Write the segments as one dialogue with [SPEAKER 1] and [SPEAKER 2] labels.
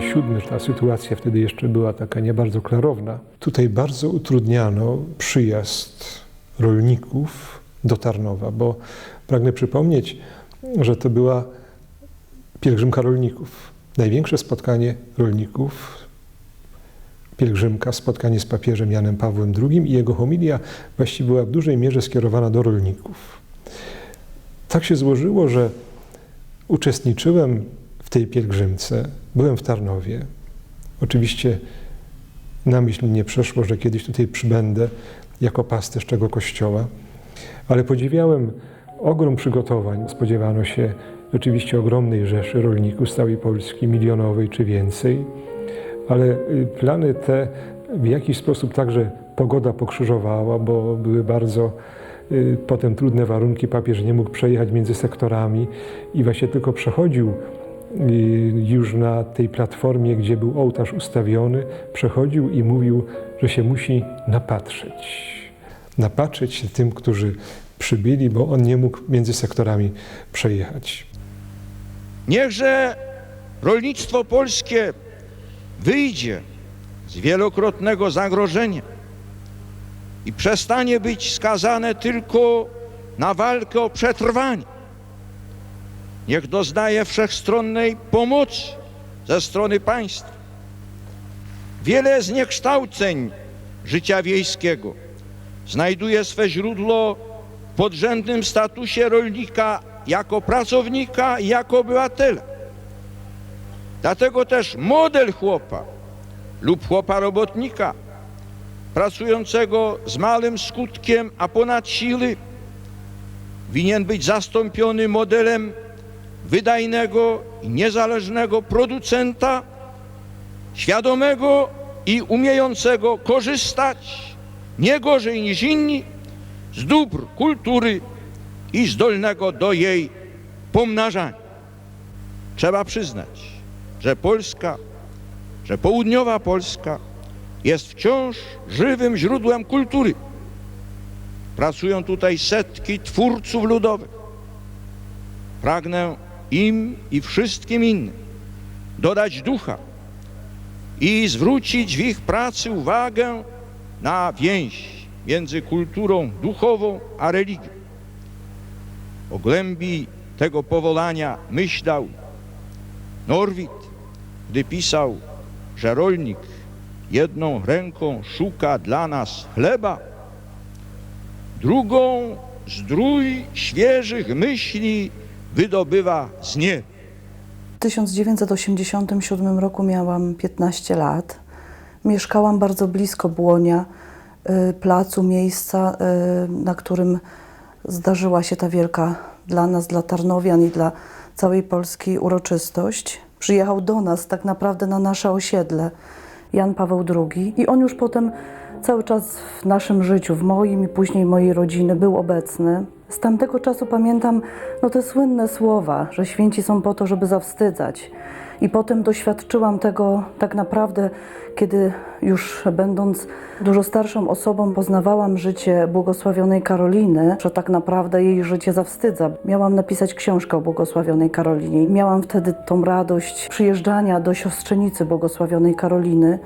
[SPEAKER 1] 67, ta sytuacja wtedy jeszcze była taka nie bardzo klarowna. Tutaj bardzo utrudniano przyjazd rolników do Tarnowa, bo pragnę przypomnieć, że to była pielgrzymka rolników. Największe spotkanie rolników, pielgrzymka, spotkanie z papieżem Janem Pawłem II i jego homilia właściwie była w dużej mierze skierowana do rolników. Tak się złożyło, że uczestniczyłem w tej pielgrzymce, byłem w Tarnowie. Oczywiście na myśl nie przeszło, że kiedyś tutaj przybędę jako pasterz tego kościoła, ale podziwiałem ogrom przygotowań. Spodziewano się rzeczywiście ogromnej rzeszy rolników z całej Polski, milionowej czy więcej, ale y, plany te w jakiś sposób także pogoda pokrzyżowała, bo były bardzo y, potem trudne warunki. Papież nie mógł przejechać między sektorami i właśnie tylko przechodził już na tej platformie, gdzie był ołtarz ustawiony, przechodził i mówił, że się musi napatrzeć. Napatrzeć się tym, którzy przybyli, bo on nie mógł między sektorami przejechać.
[SPEAKER 2] Niechże rolnictwo polskie wyjdzie z wielokrotnego zagrożenia i przestanie być skazane tylko na walkę o przetrwanie. Niech doznaje wszechstronnej pomocy ze strony państwa. Wiele zniekształceń życia wiejskiego znajduje swe źródło w podrzędnym statusie rolnika jako pracownika i jako obywatela. Dlatego też model chłopa lub chłopa robotnika pracującego z małym skutkiem, a ponad siły, winien być zastąpiony modelem wydajnego i niezależnego producenta, świadomego i umiejącego korzystać nie gorzej niż inni z dóbr kultury i zdolnego do jej pomnażania. Trzeba przyznać, że Polska, że południowa Polska jest wciąż żywym źródłem kultury. Pracują tutaj setki twórców ludowych. Pragnę im i wszystkim innym dodać ducha i zwrócić w ich pracy uwagę na więź między kulturą duchową a religią. O głębi tego powołania myślał Norwid, gdy pisał, że rolnik jedną ręką szuka dla nas chleba, drugą zdrój świeżych myśli wydobywa z nieba.
[SPEAKER 3] W 1987 roku miałam 15 lat. Mieszkałam bardzo blisko Błonia, y, placu, miejsca, y, na którym zdarzyła się ta wielka dla nas, dla Tarnowian i dla całej Polski uroczystość. Przyjechał do nas tak naprawdę na nasze osiedle Jan Paweł II i on już potem cały czas w naszym życiu, w moim i później mojej rodziny był obecny. Z tamtego czasu pamiętam no, te słynne słowa, że święci są po to, żeby zawstydzać. I potem doświadczyłam tego tak naprawdę, kiedy już będąc dużo starszą osobą poznawałam życie błogosławionej Karoliny, że tak naprawdę jej życie zawstydza. Miałam napisać książkę o błogosławionej Karolinie. Miałam wtedy tą radość przyjeżdżania do siostrzenicy błogosławionej Karoliny,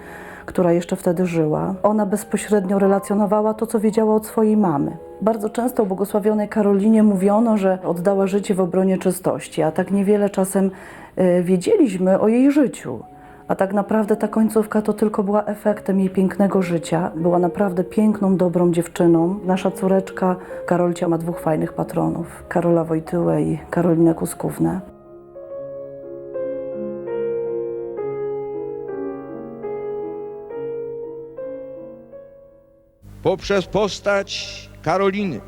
[SPEAKER 3] która jeszcze wtedy żyła. Ona bezpośrednio relacjonowała to, co wiedziała od swojej mamy. Bardzo często o błogosławionej Karolinie mówiono, że oddała życie w obronie czystości, a tak niewiele czasem y, wiedzieliśmy o jej życiu. A tak naprawdę ta końcówka to tylko była efektem jej pięknego życia. Była naprawdę piękną, dobrą dziewczyną. Nasza córeczka Karolcia ma dwóch fajnych patronów: Karola Wojtyłę i Karolinę Kuskównę.
[SPEAKER 2] Poprzez postać Karoliny,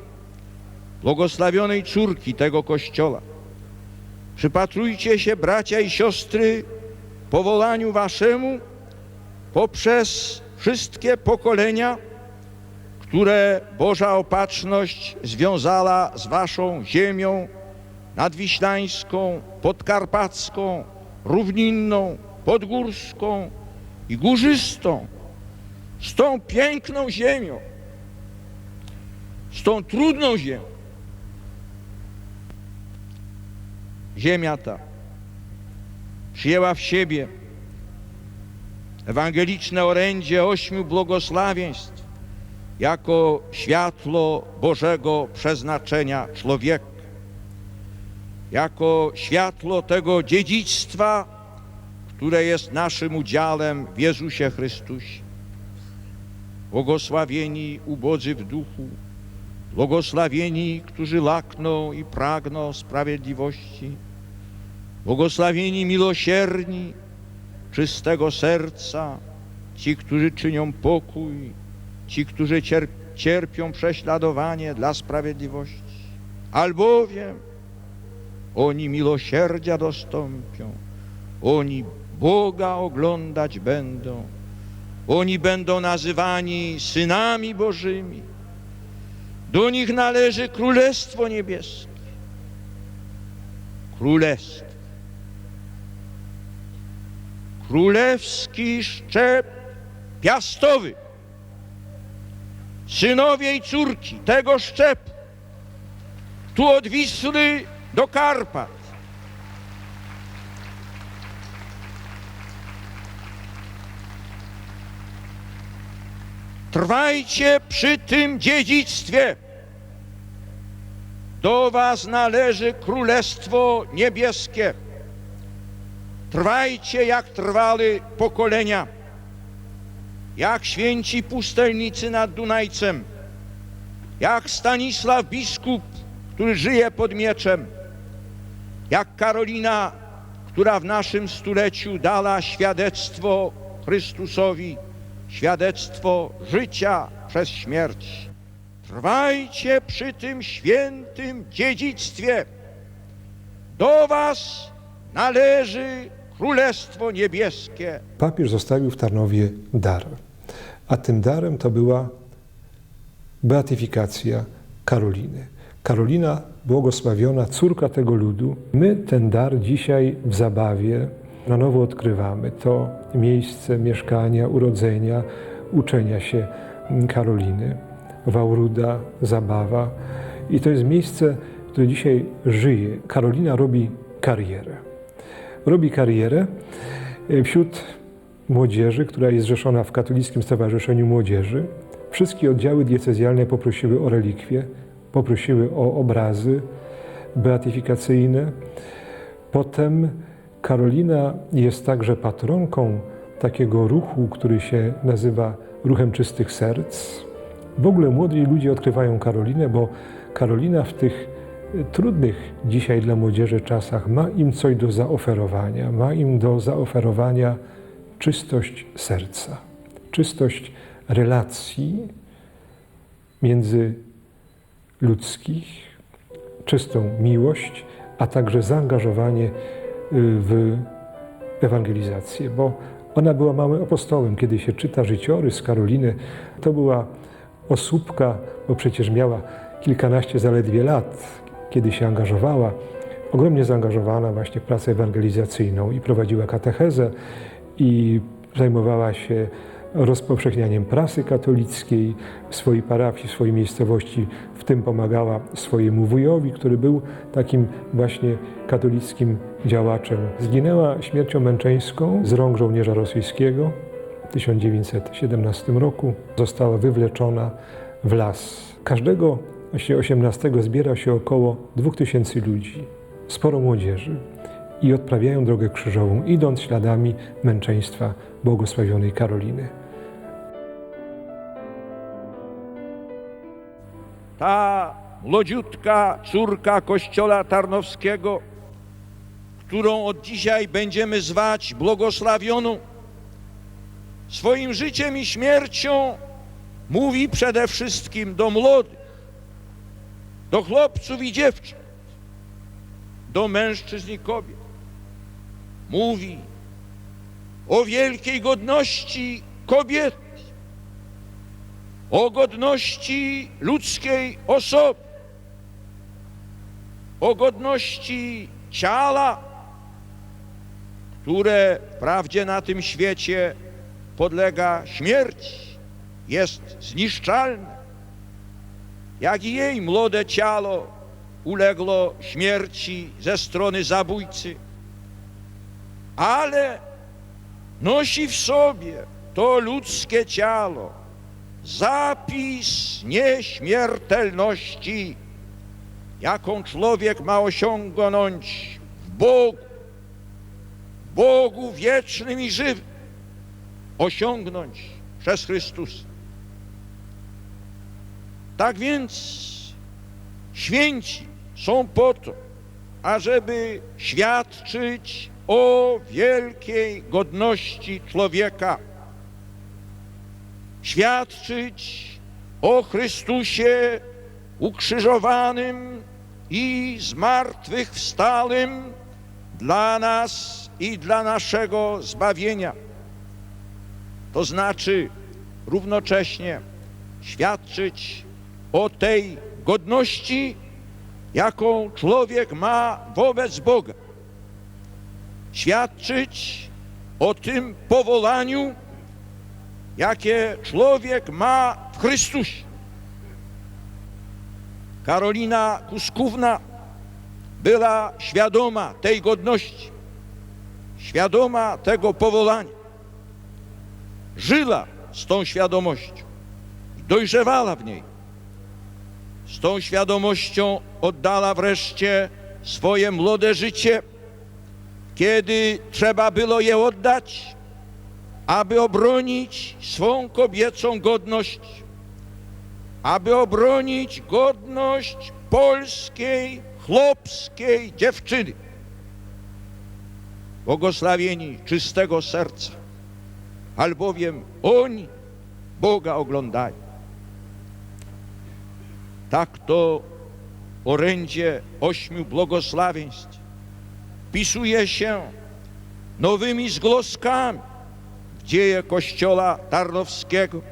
[SPEAKER 2] błogosławionej córki tego kościoła. Przypatrujcie się, bracia i siostry, powołaniu waszemu poprzez wszystkie pokolenia, które Boża opatrzność związała z waszą ziemią nadwiślańską, podkarpacką, równinną, podgórską i górzystą z tą piękną ziemią, z tą trudną ziemią. Ziemia ta przyjęła w siebie ewangeliczne orędzie ośmiu błogosławieństw jako światło Bożego przeznaczenia człowieka, jako światło tego dziedzictwa, które jest naszym udziałem w Jezusie Chrystusie. Błogosławieni ubodzy w duchu, błogosławieni, którzy lakną i pragną sprawiedliwości, błogosławieni miłosierni, czystego serca, ci, którzy czynią pokój, ci, którzy cier cierpią prześladowanie dla sprawiedliwości, albowiem oni miłosierdzia dostąpią, oni Boga oglądać będą, oni będą nazywani synami Bożymi. Do nich należy Królestwo Niebieskie. Królestwo. Królewski szczep piastowy. Synowie i córki tego szczepu. Tu od Wisły do Karpat. Trwajcie przy tym dziedzictwie. Do was należy Królestwo Niebieskie. Trwajcie jak trwały pokolenia, jak święci pustelnicy nad Dunajcem, jak Stanisław biskup, który żyje pod mieczem, jak Karolina, która w naszym stuleciu dała świadectwo Chrystusowi, świadectwo życia przez śmierć. Trwajcie przy tym świętym dziedzictwie. Do was należy Królestwo Niebieskie.
[SPEAKER 1] Papież zostawił w Tarnowie dar, a tym darem to była beatyfikacja Karoliny. Karolina, błogosławiona córka tego ludu. My ten dar dzisiaj w zabawie na nowo odkrywamy. To miejsce mieszkania, urodzenia, uczenia się Karoliny. Wałruda, zabawa. I to jest miejsce, które dzisiaj żyje. Karolina robi karierę. Robi karierę e, wśród młodzieży, która jest zrzeszona w Katolickim Stowarzyszeniu Młodzieży. Wszystkie oddziały diecezjalne poprosiły o relikwie, poprosiły o obrazy beatyfikacyjne. Potem Karolina jest także patronką takiego ruchu, który się nazywa Ruchem Czystych Serc. W ogóle młodzi ludzie odkrywają Karolinę, bo Karolina w tych y, trudnych dzisiaj dla młodzieży czasach ma im coś do zaoferowania. Ma im do zaoferowania czystość serca, czystość relacji międzyludzkich, czystą miłość, a także zaangażowanie w ewangelizację, bo ona była małym apostołem. Kiedy się czyta życiorys Karoliny, to była osóbka, bo przecież miała kilkanaście zaledwie lat, kiedy się angażowała, ogromnie zaangażowana właśnie w pracę ewangelizacyjną i prowadziła katechezę i zajmowała się rozpowszechnianiem prasy katolickiej w swojej parafii, w swojej miejscowości. W tym pomagała swojemu wujowi, który był takim właśnie katolickim działaczem. Zginęła śmiercią męczeńską z rąk żołnierza rosyjskiego w 1917 roku. Została wywleczona w las. Każdego właśnie 18 zbiera się około 2000 ludzi, sporo młodzieży i odprawiają drogę krzyżową, idąc śladami męczeństwa błogosławionej Karoliny.
[SPEAKER 2] Ta młodziutka córka kościoła tarnowskiego, którą od dzisiaj będziemy zwać błogosławioną, swoim życiem i śmiercią mówi przede wszystkim do młodych, do chłopców i dziewcząt, do mężczyzn i kobiet. Mówi o wielkiej godności kobiety, o godności ludzkiej osoby, o godności ciała, które wprawdzie na tym świecie podlega śmierci, jest zniszczalne, jak i jej młode ciało uległo śmierci ze strony zabójcy, ale nosi w sobie to ludzkie ciało, zapis nieśmiertelności, jaką człowiek ma osiągnąć w Bogu, Bogu wiecznym i żywym, osiągnąć przez Chrystusa. Tak więc święci są po to, ażeby świadczyć o wielkiej godności człowieka, świadczyć o Chrystusie ukrzyżowanym i zmartwychwstałym dla nas i dla naszego zbawienia. To znaczy równocześnie świadczyć o tej godności, jaką człowiek ma wobec Boga. Świadczyć o tym powołaniu, jakie człowiek ma w Chrystusie. Karolina Kuskówna była świadoma tej godności, świadoma tego powołania. Żyła z tą świadomością, dojrzewała w niej. Z tą świadomością oddala wreszcie swoje młode życie, kiedy trzeba było je oddać, aby obronić swą kobiecą godność, aby obronić godność polskiej, chłopskiej dziewczyny. Błogosławieni czystego serca, albowiem oni Boga oglądają. Tak to orędzie ośmiu błogosławieństw pisuje się nowymi zgłoskami dzieje Kościoła Tarnowskiego,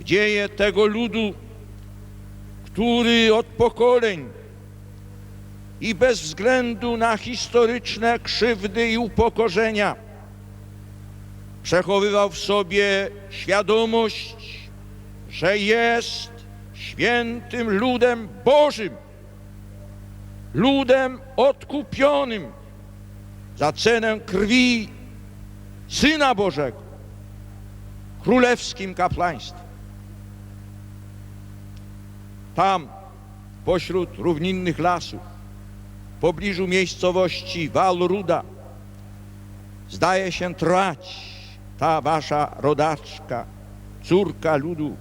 [SPEAKER 2] dzieje tego ludu, który od pokoleń i bez względu na historyczne krzywdy i upokorzenia przechowywał w sobie świadomość, że jest świętym ludem Bożym, ludem odkupionym za cenę krwi Syna Bożego, królewskim kapłaństwem. Tam, pośród równinnych lasów, w pobliżu miejscowości Walruda, zdaje się trwać ta wasza rodaczka, córka ludu,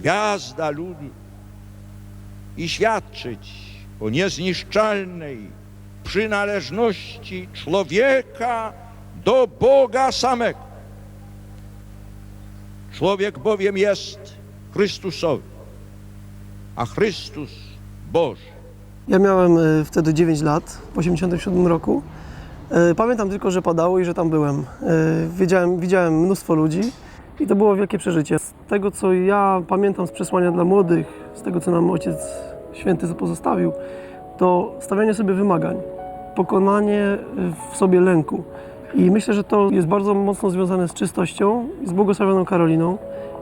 [SPEAKER 2] gwiazda ludu i świadczyć o niezniszczalnej przynależności człowieka do Boga samego. Człowiek bowiem jest Chrystusowy, a Chrystus Boży.
[SPEAKER 4] Ja miałem e, wtedy 9 lat, w 87 roku. E, Pamiętam tylko, że padało i że tam byłem. E, Wiedziałem, widziałem mnóstwo ludzi i to było wielkie przeżycie. Z tego, co ja pamiętam z przesłania dla młodych, z tego, co nam Ojciec Święty pozostawił, to stawianie sobie wymagań, pokonanie w sobie lęku. I myślę, że to jest bardzo mocno związane z czystością z błogosławioną Karoliną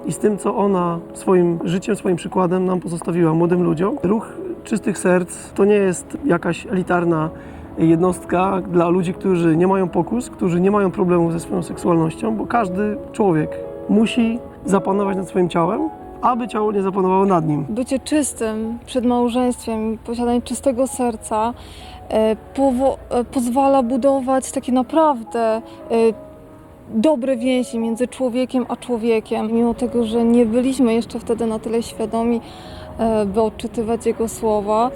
[SPEAKER 4] i z tym, co ona swoim życiem, swoim przykładem nam pozostawiła młodym ludziom. Ruch czystych serc to nie jest jakaś elitarna jednostka dla ludzi, którzy nie mają pokus, którzy nie mają problemów ze swoją seksualnością, bo każdy człowiek musi zapanować nad swoim ciałem, aby ciało nie zapanowało nad nim.
[SPEAKER 5] Bycie czystym przed małżeństwem, posiadanie czystego serca e, e, pozwala budować takie naprawdę e, dobre więzi między człowiekiem a człowiekiem. Mimo tego, że nie byliśmy jeszcze wtedy na tyle świadomi, by odczytywać jego słowa,